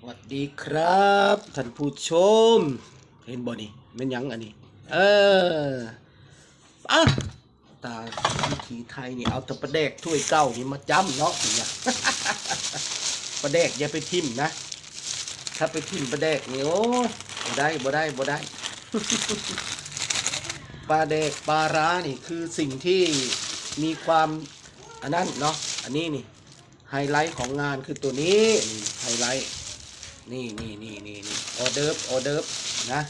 สวัสดีครับท่านผู้ชม เห็นบ่นี่แมันยังอันนี้ เอออะตาวิถีไทยนี่เอาแตะประแดกถ้วยเก้านี่มาจ้ำเนาะเนี่ยประแดกอย่าไปทิ่มนะ ถ้าไปทิ่มประแดกนี่โอ้บ่ได้บ่ได้บ่ได้ปลาแดกปลาร้านี่คือสิ่งที่มีความอันนั้นเนาะอันนี้นี่ไฮไลท์ของงานคือตัวนี้ไฮไลท์ นี่นี่นี่นี่นี่ออเดิร์ฟออเดิร์ฟนะ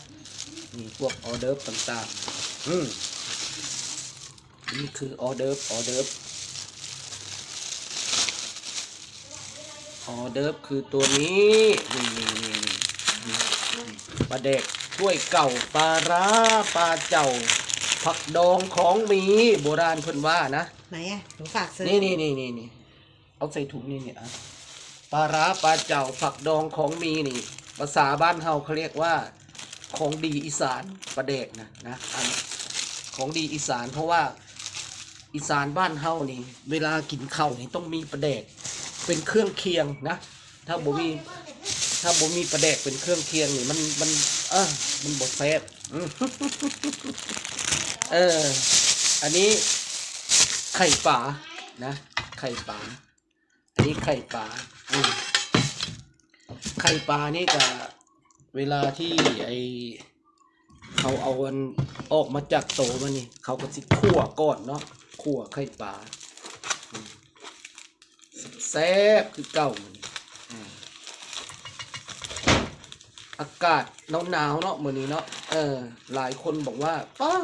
นี่พวกออเดิร์ฟต่างๆ อืมนี่คือออเดิร์ฟออเดิร์ฟออเดิร์ฟคือตัวนี้นี่นี่นี่นี่ปลาเด็กถ้วยเก่าปลาร้าปลาเจ้า ผักดองของมีโบราณเพิ่นว่านะไหนอะหนูฝากซื้อนี่นี่นี่นี่นี่เอาใส่ถุงนี่นี่อะ ปลาร้าปลาเจ้าผักดองของมีนี่ ภาษาบ้านเฮาเขาเรียกว่าของดีอีสานประเดกนะนะอันของดีอีสานเพราะว่าอีสานบ้านเฮานี่ เวลากินข้าวนี่ต้องมีประเดกเป็นเครื่องเคียงนะ ถ้าบ่มีถ้าบ่มีประเดกเป็นเครื่องเคียงนี่มันมันเออมันบดแซ่บเออ อันนี้ไข่ป่านะ ไข่ป่าอันนี้ไข่ป่า ไข่ปลานี่จะเวลาที่ไอเขาเอามันออกมาจากโตมันนี่ เขาก็สิคั่วก่อนเนาะคั่วไข่ปลาแซ่บคือเก่ามันอากาศหนาวๆเนาะมื้อนี้เนาะเออหลายคนบอกว่าป้า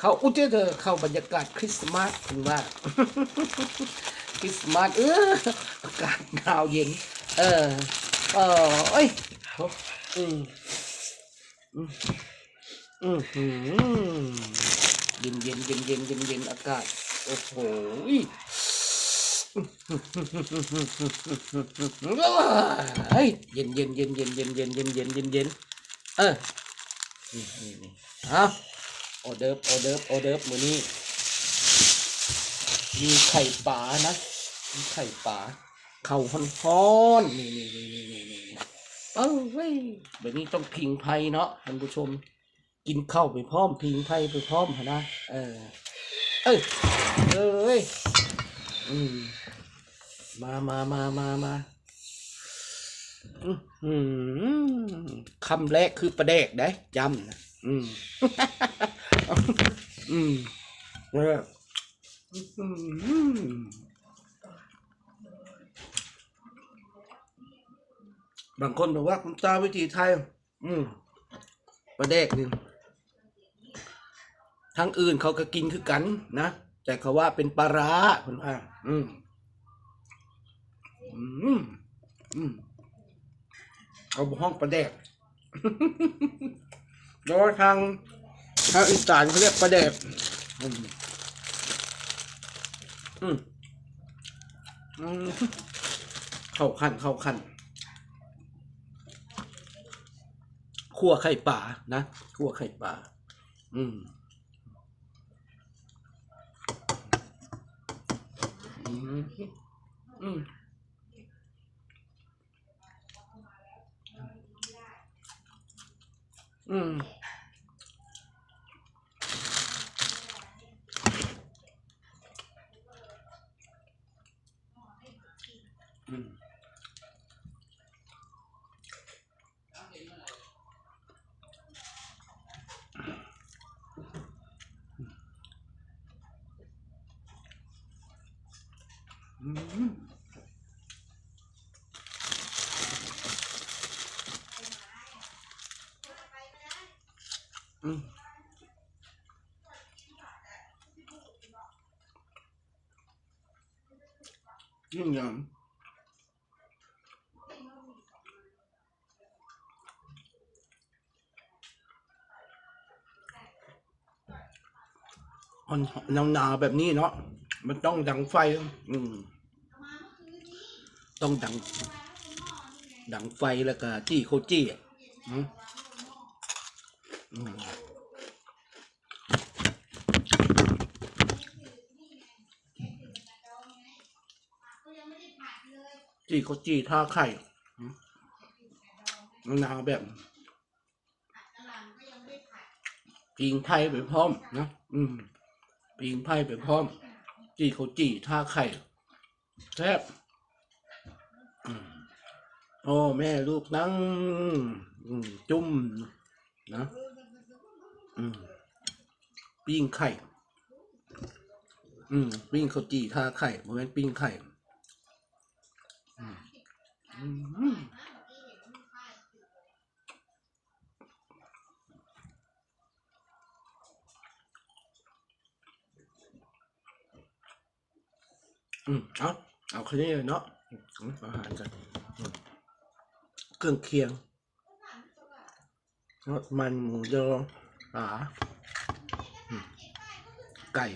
เขาอุ้ยเธอเข้าบรรยากาศคริสต์มาสคุณว่า ริสต์มาสเอออากาศหนาวเย็น เออ เออเอ้ยอืมอืมอืมอืมเย็นเย็นเย็นเย็นเย็นเย็นอากาศ โอ้โหเฮ้ยเย็นเย็นเย็นเย็นเย็นเย็นเย็นเย็นเย็นเย็นเออนี่นี่นี่เอออเดิร์ฟออเดิร์ฟออเดิร์ฟมือนี้มีไข่ป๋านะ ไข่ป๋าเข่าฮ้อนๆนี่นี่นี่นี่นี่นี่นี่เอ้าเว้ยแบบนี้ต้องพิงไพเนาะท่านผู้ชม กินข้าวไปพร้อมพิงไพไปพร้อมหะนะเออ เอ้ยเอ้ยอืมมามามามามาอื้อหือคำแรกคือประเดกได้จำนะอืมอืมเอออืม บางคนบอกว่าคุณตาวิธีไทย อืมประเดกหนึ่งทางอื่นเขาก็กินคือกันนะ แต่เขาว่าเป็นปลาร้าคนว่าอืมอืมอืมเขาห้องประเดกโดยทางทางอีสานเขาเรียกปลาแดกอืมอืมเข้าขั้นเข้าขั้น คั่วไข่ป่านะคั่วไข่ป่า อืมอืมอืมอืม ยิ่งยำมันหนาวๆแบบนี้เนาะมันต้องดังไฟ อืม ต้องดัง ดังไฟแล้วก็จี้เขาจี้อะอืมอืม จีเขาจีท่าไข่อืมะนาวแบบปิงไผ่ไปพร้อมนะอืมปิงไผ่ไปพร้อม จีเขาจีท่าไข่แซ่บอืมพ่อแม่ลูกนั่งจุ่มนะ ปิ้งไข่ อืม ปิ้งข้าวจี่ท่าไข่โมเมนต์ปิ้งไข่อืมเอาเอาแค่นี้เลยเนาะอาหารกันเครื่องเคียงทอดมันหมูยอ ปลาไก่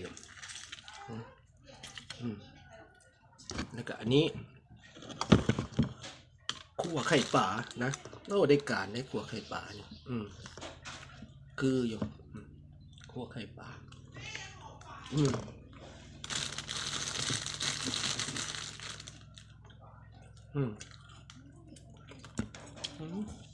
แล้วก็อันนี้ขั่วไข่ป่านะโอ้ได้การได้ขั่วไข่ป่าอยู่อืมคืออยู่ขั่วไข่ป่าอืมอืมอืม